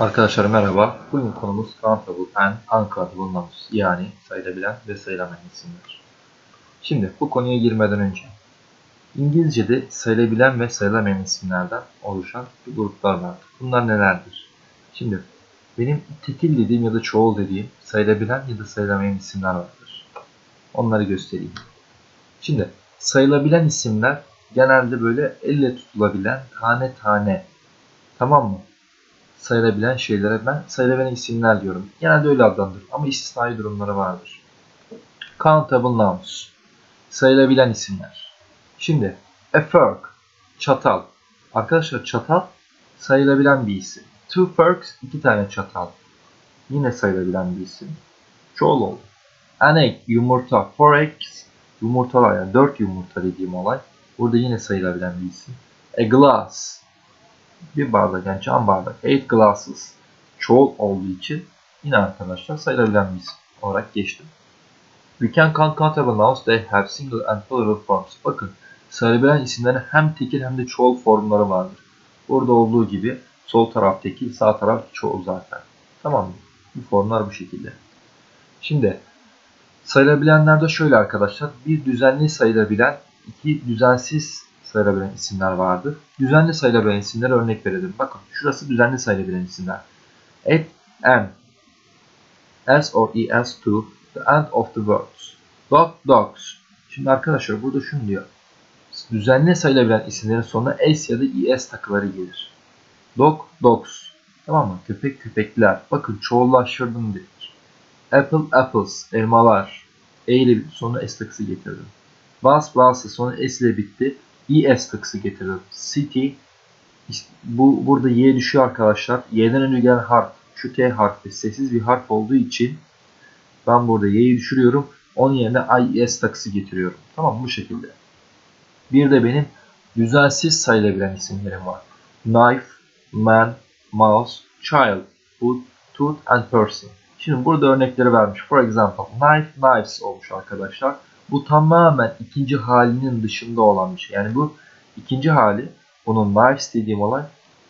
Arkadaşlar merhaba. Bugün konumuz countable and uncountable nouns yani sayılabilen ve sayılamayan isimler. Şimdi bu konuya girmeden önce İngilizce'de sayılabilen ve sayılamayan isimlerden oluşan gruplar vardır. Bunlar nelerdir? Şimdi benim tekil dediğim ya da çoğul dediğim sayılabilen ya da sayılamayan isimler vardır. Onları göstereyim. Şimdi sayılabilen isimler genelde böyle elle tutulabilen tane tane tamam mı? Sayılabilen şeylere ben sayılabilen isimler diyorum. Genelde öyle adlandırır ama istisnai durumları vardır. Countable nouns. Sayılabilen isimler. Şimdi a fork. Çatal. Arkadaşlar çatal sayılabilen bir isim. Two forks iki tane çatal. Yine sayılabilen bir isim. Çoğul oldu. An egg yumurta. Four eggs yumurtalar yani dört yumurta dediğim olay. Burada yine sayılabilen bir isim. A glass bir bardak yani cam bardak. Eight glasses çoğul olduğu için yine arkadaşlar sayılabilen bir isim olarak geçtim. We can count countable nouns they have single and plural forms. Bakın sayılabilen isimlerin hem tekil hem de çoğul formları vardır. Burada olduğu gibi sol taraf tekil, sağ taraf çoğul zaten. Tamam mı? Bu formlar bu şekilde. Şimdi sayılabilenlerde şöyle arkadaşlar. Bir düzenli sayılabilen, iki düzensiz sayılabilen isimler vardır. Düzenli sayılabilen isimlere örnek verelim. Bakın şurası düzenli sayılabilen isimler. At, and, as or es to, the end of the words. Dog, dogs. Şimdi arkadaşlar burada şunu diyor. Düzenli sayılabilen isimlerin sonuna s ya da es takıları gelir. Dog, dogs. Tamam mı? Köpek, köpekler. Bakın çoğullaştırdım dedik. Apple, apples. Elmalar. E ile sonuna s takısı getirdim. Vase, vase. Sonra s ile bitti es tıksı getirdim. City bu burada y düşüyor arkadaşlar. Y'den önce gelen harf şu t harfi sessiz bir harf olduğu için ben burada y'yi düşürüyorum. Onun yerine is takısı getiriyorum. Tamam bu şekilde. Bir de benim düzensiz sayılabilen isimlerim var. Knife, man, mouse, child, foot, tooth and person. Şimdi burada örnekleri vermiş. For example, knife, knives olmuş arkadaşlar. Bu tamamen ikinci halinin dışında olan bir şey. Yani bu ikinci hali, bunun knives dediğim olay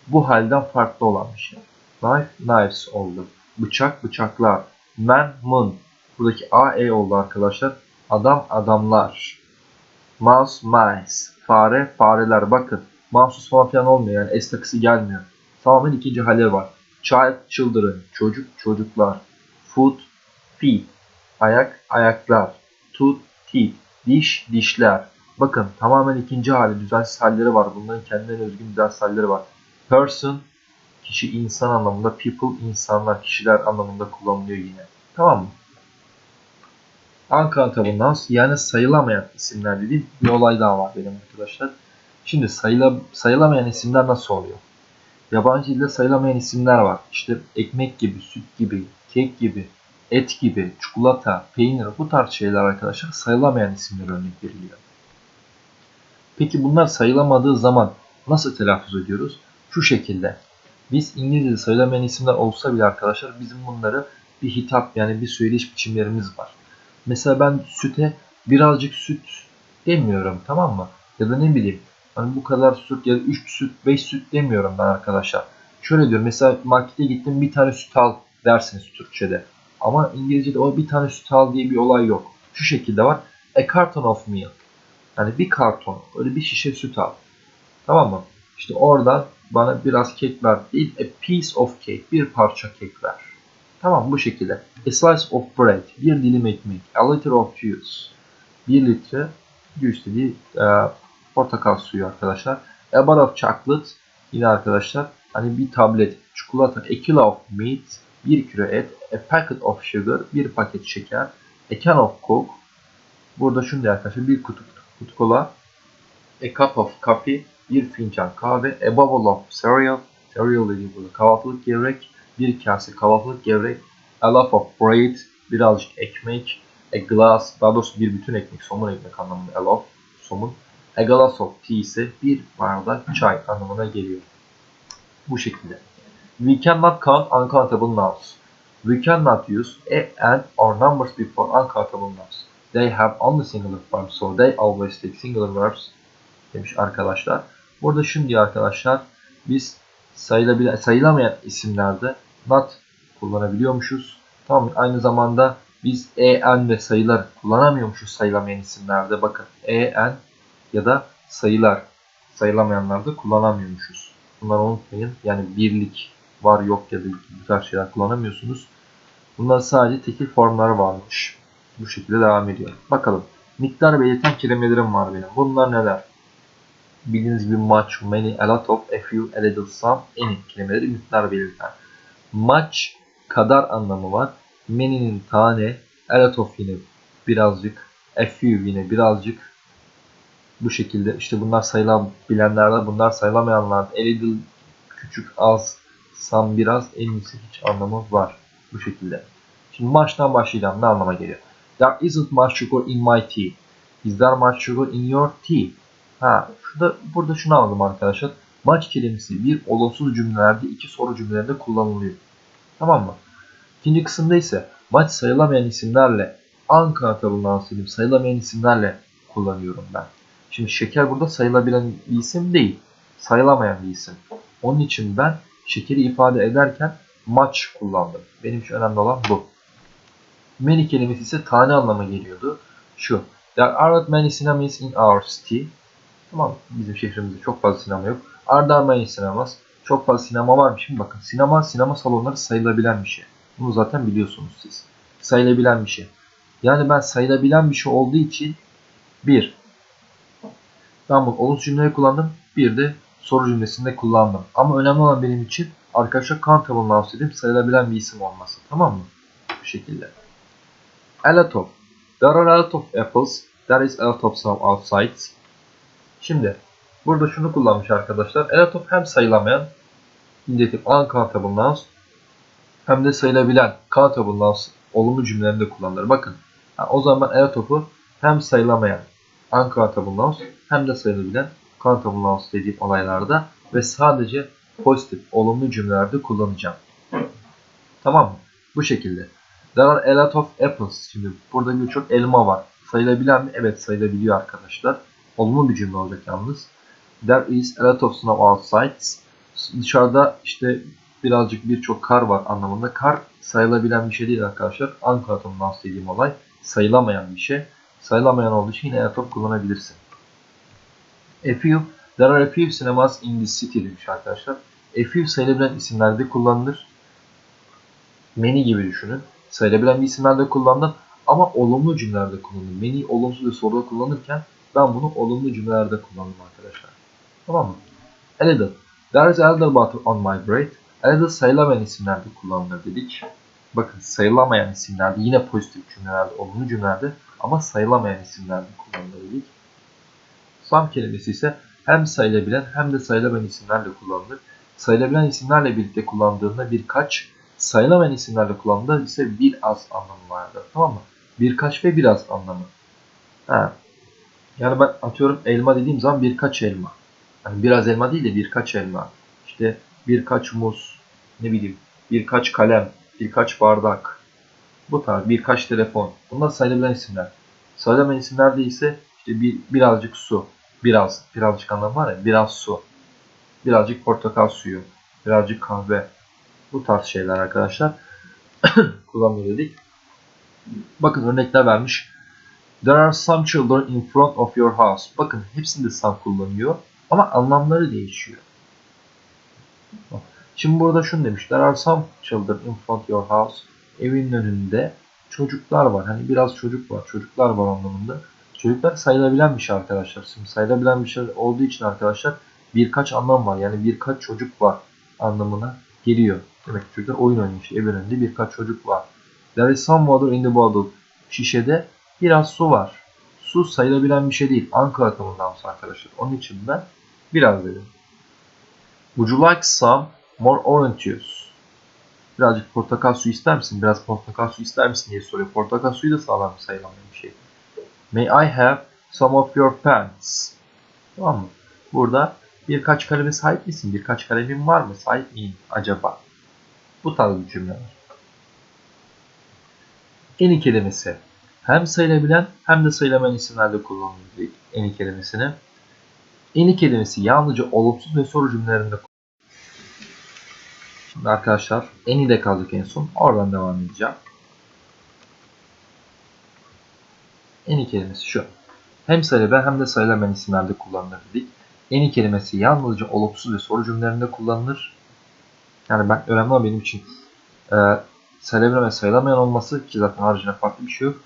bu halden farklı olan bir şey. Knife, knives oldu. Bıçak, bıçaklar. Man, mun. Buradaki A, E oldu arkadaşlar. Adam, adamlar. Mouse, mice. Fare, fareler. Bakın. Mahsus falan filan olmuyor. Yani S takısı gelmiyor. Tamamen ikinci hali var. Child, children. Çocuk, çocuklar. Foot, feet. Ayak, ayaklar. Tooth, teeth, diş, dişler. Bakın tamamen ikinci hali düzensiz halleri var. Bunların kendilerine özgün düzensiz halleri var. Person, kişi insan anlamında. People, insanlar, kişiler anlamında kullanılıyor yine. Tamam mı? Uncountable nouns yani sayılamayan isimler dediğim bir olay daha var benim arkadaşlar. Şimdi sayıla, sayılamayan isimler nasıl oluyor? Yabancı dilde sayılamayan isimler var. İşte ekmek gibi, süt gibi, kek gibi, et gibi, çikolata, peynir bu tarz şeyler arkadaşlar sayılamayan isimler örnek veriliyor. Peki bunlar sayılamadığı zaman nasıl telaffuz ediyoruz? Şu şekilde. Biz İngilizce'de sayılamayan isimler olsa bile arkadaşlar bizim bunları bir hitap yani bir söyleyiş biçimlerimiz var. Mesela ben süte birazcık süt demiyorum tamam mı? Ya da ne bileyim hani bu kadar süt ya da 3 süt 5 süt demiyorum ben arkadaşlar. Şöyle diyorum mesela markete gittim bir tane süt al dersiniz Türkçe'de. Ama İngilizce'de o bir tane süt al diye bir olay yok. Şu şekilde var. A carton of milk. Yani bir karton, öyle bir şişe süt al. Tamam mı? İşte oradan bana biraz kek ver değil, a piece of cake, bir parça kek ver. Tamam bu şekilde. A slice of bread, bir dilim ekmek. A liter of juice, bir litre juice dediği e, portakal suyu arkadaşlar. A bar of chocolate, yine arkadaşlar hani bir tablet çikolata. A kilo of meat, 1 kilo et, a packet of sugar, bir paket şeker, a can of coke, burada şunu diyor arkadaşlar, bir kutu, kutu kola, a cup of coffee, bir fincan kahve, a bowl of cereal, cereal dediğim burada kahvaltılık gevrek, bir kase kahvaltılık gevrek, a loaf of bread, birazcık ekmek, a glass, daha doğrusu bir bütün ekmek, somun ekmek anlamında a loaf, somun, a glass of tea ise bir bardak çay anlamına geliyor. Bu şekilde. We cannot count uncountable nouns. We cannot use a, and, or numbers before uncountable nouns. They have only singular forms, so they always take singular verbs demiş arkadaşlar. Burada şunu diyor arkadaşlar. Biz sayılabilen, sayılamayan isimlerde not kullanabiliyormuşuz. Tamam? Aynı zamanda biz en ve sayılar kullanamıyormuşuz sayılamayan isimlerde. Bakın en ya da sayılar sayılamayanlarda kullanamıyormuşuz. Bunları unutmayın. Yani birlik var yok ya da bu tarz şeyler kullanamıyorsunuz. Bunlar sadece tekil formları varmış. Bu şekilde devam ediyor. Bakalım. Miktar belirten kelimelerim var benim. Bunlar neler? Bildiğiniz gibi much, many, a lot of, a few, a little, some, any kelimeleri miktar belirten. Much kadar anlamı var. Many'nin tane, a lot of yine birazcık, a few yine birazcık. Bu şekilde işte bunlar sayılabilenlerde, bunlar sayılamayanlar. A little küçük, az, some biraz, en iyisi hiç anlamı var. Bu şekilde. Şimdi much'tan başlayacağım. Ne anlama geliyor? There isn't much sugar in my tea. Is there much sugar in your tea? Ha, şurada, burada şunu aldım arkadaşlar. Much kelimesi bir olumsuz cümlelerde iki soru cümlelerinde kullanılıyor. Tamam mı? İkinci kısımda ise much sayılamayan isimlerle uncountable isim sayılamayan isimlerle kullanıyorum ben. Şimdi şeker burada sayılabilen bir isim değil. Sayılamayan bir isim. Onun için ben şekeri ifade ederken much kullandım. Benim için önemli olan bu. Many kelimesi ise tane anlama geliyordu. Şu. There aren't many cinemas in our city. Tamam bizim şehrimizde çok fazla sinema yok. Are there many cinemas? Çok fazla sinema var mı? Şimdi bakın sinema, sinema salonları sayılabilen bir şey. Bunu zaten biliyorsunuz siz. Sayılabilen bir şey. Yani ben sayılabilen bir şey olduğu için bir, ben bunu olumsuz cümleye kullandım. Bir de soru cümlesinde kullandım. Ama önemli olan benim için arkadaşlar countable nouns dedim sayılabilen bir isim olması. Tamam mı? Bu şekilde. A lot of. There are a lot of apples. There is a lot of some outside. Şimdi burada şunu kullanmış arkadaşlar. A lot of hem sayılamayan indicative uncountable nouns hem de sayılabilen countable nouns olumlu cümlelerinde kullanılır. Bakın ha, o zaman ben a lot of'u hem sayılamayan uncountable nouns hem de sayılabilen nouns dediğim olaylarda ve sadece pozitif olumlu cümlelerde kullanacağım. Tamam mı? Bu şekilde. There are a lot of apples. Şimdi burada birçok elma var. Sayılabilen mi? Evet sayılabiliyor arkadaşlar. Olumlu bir cümle olacak yalnız. There is a lot of snow outside. Dışarıda işte birazcık birçok kar var anlamında. Kar sayılabilen bir şey değil arkadaşlar. Nouns dediğim olay sayılamayan bir şey. Sayılamayan olduğu için yine a lot of kullanabilirsin. A few. There are a few cinemas in this city demiş arkadaşlar. A few sayılabilen isimlerde kullanılır. Many gibi düşünün. Sayılabilen bir isimlerde kullandım ama olumlu cümlelerde kullandım. Many olumsuz bir soruda kullanırken ben bunu olumlu cümlelerde kullandım arkadaşlar. Tamam mı? A little. There is a little butter on my bread. A little sayılamayan isimlerde kullanılır dedik. Bakın sayılamayan isimlerde yine pozitif cümlelerde, olumlu cümlelerde ama sayılamayan isimlerde kullanılır dedik. Some kelimesi ise hem sayılabilen hem de sayılamayan isimlerle kullanılır. Sayılabilen isimlerle birlikte kullandığında birkaç, sayılamayan isimlerle kullandığında ise biraz anlamı vardır. Tamam mı? Birkaç ve biraz anlamı. Ha. Yani ben atıyorum elma dediğim zaman birkaç elma. Yani biraz elma değil de birkaç elma. İşte birkaç muz, ne bileyim, birkaç kalem, birkaç bardak. Bu tarz birkaç telefon. Bunlar sayılabilen isimler. Sayılamayan isimlerde ise işte bir, birazcık su. Biraz, birazcık anlamı var ya, biraz su. Birazcık portakal suyu. Birazcık kahve. Bu tarz şeyler arkadaşlar. Kullanmıyor dedik. Bakın örnekler vermiş. There are some children in front of your house. Bakın hepsinde some kullanıyor. Ama anlamları değişiyor. Şimdi burada şunu demiş. There are some children in front of your house. Evin önünde çocuklar var. Hani biraz çocuk var. Çocuklar var anlamında. Çocuklar sayılabilen bir şey arkadaşlar. Şimdi sayılabilen bir şey olduğu için arkadaşlar birkaç anlam var. Yani birkaç çocuk var anlamına geliyor. Demek ki çocuklar oyun. İşte evin önünde birkaç çocuk var. There is some water in the bottle. Şişede biraz su var. Su sayılabilen bir şey değil. Ankara akımından arkadaşlar. Onun için ben biraz dedim. Would you like some more orange juice? Birazcık portakal suyu ister misin? Biraz portakal suyu ister misin diye soruyor. Portakal suyu da sağlam sayılamayan bir şey. May I have some of your pens? Tamam mı? Burada birkaç kaleme sahip misin? Birkaç kalemim var mı? Sahip miyim acaba? Bu tarz bir cümle var. Eni kelimesi. Hem sayılabilen hem de sayılamayan isimlerde kullanılıyor eni kelimesini. Eni kelimesi yalnızca olumsuz ve soru cümlelerinde Şimdi arkadaşlar Any'de kaldık en son. Oradan devam edeceğim. Any kelimesi şu. Hem sayılı hem de sayılamayan isimlerde kullanılır dedik. Any kelimesi yalnızca olumsuz ve soru cümlelerinde kullanılır. Yani ben önemli olan benim için e, sayılabilen ve sayılamayan olması ki zaten haricinde farklı bir şey yok.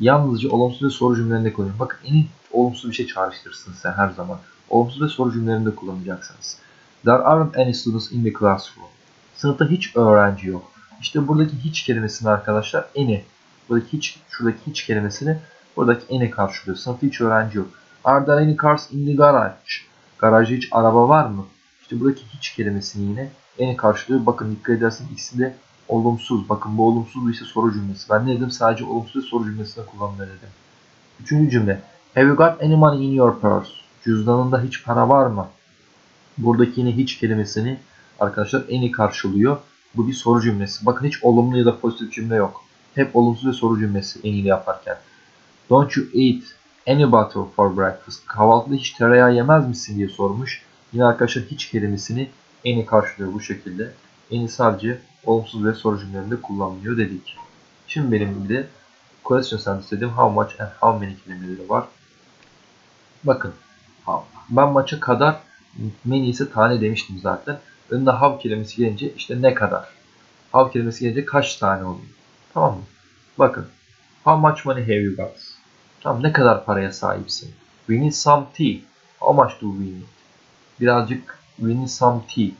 Yalnızca olumsuz ve soru cümlelerinde kullanılır. Bakın any olumsuz bir şey çağrıştırırsınız sen her zaman. Olumsuz ve soru cümlelerinde kullanacaksınız. There aren't any students in the classroom. Sınıfta hiç öğrenci yok. İşte buradaki hiç kelimesini arkadaşlar any. Buradaki hiç, şuradaki hiç kelimesini buradaki any karşılıyor. Sınıfta hiç öğrenci yok. Are there any cars in the garage? Garajda hiç araba var mı? İşte buradaki hiç kelimesini yine any karşılıyor. Bakın dikkat edersen ikisi de olumsuz. Bakın bu olumsuz ise soru cümlesi. Ben ne dedim? Sadece olumsuz soru cümlesine kullanılır dedim. Üçüncü cümle. Have you got any money in your purse? Cüzdanında hiç para var mı? Buradaki yine hiç kelimesini arkadaşlar any karşılıyor. Bu bir soru cümlesi. Bakın hiç olumlu ya da pozitif cümle yok. Hep olumsuz ve soru cümlesi any ile yaparken. Don't you eat any butter for breakfast? Kahvaltıda hiç tereyağı yemez misin diye sormuş. Yine arkadaşlar hiç kelimesini any karşılıyor bu şekilde. Any sadece olumsuz ve soru cümlelerinde kullanılıyor dedik. Şimdi benim bir de question sentence dediğim how much and how many kelimeleri var. Bakın ben maça kadar many ise tane demiştim zaten. Önünde how kelimesi gelince işte ne kadar. How kelimesi gelince kaç tane oluyor. Tamam mı? Bakın. How much money have you got? Tamam ne kadar paraya sahipsin? We need some tea. How much do we need? Birazcık we need some tea.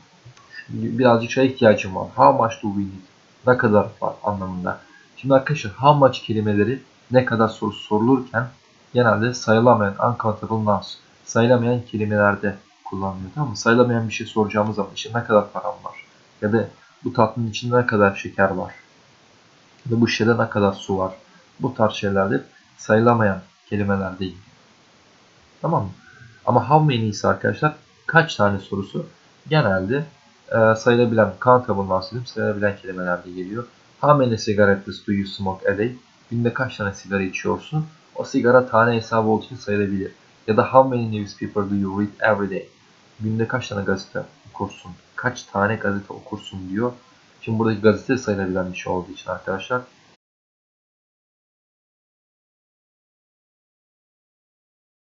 Birazcık çaya ihtiyacım var. How much do we need? Ne kadar var anlamında. Şimdi arkadaşlar how much kelimeleri ne kadar sorusu sorulurken genelde sayılamayan uncountable nouns sayılamayan kelimelerde kullanılıyor. Tamam mı? Sayılamayan bir şey soracağımız zaman işte ne kadar param var? Ya da bu tatlının içinde ne kadar şeker var? Ya da bu şişede ne kadar su var? Bu tarz şeylerde sayılamayan kelimeler değil. Tamam mı? Ama how many ise arkadaşlar kaç tane sorusu genelde e, sayılabilen countable dedim sayılabilen kelimelerde geliyor. How many cigarettes do you smoke a day? Günde kaç tane sigara içiyorsun? O sigara tane hesabı olduğu için sayılabilir. Ya da how many newspaper do you read every day? Günde kaç tane gazete okursun? Kaç tane gazete okursun diyor. Şimdi buradaki gazete sayılabilen bir şey olduğu için arkadaşlar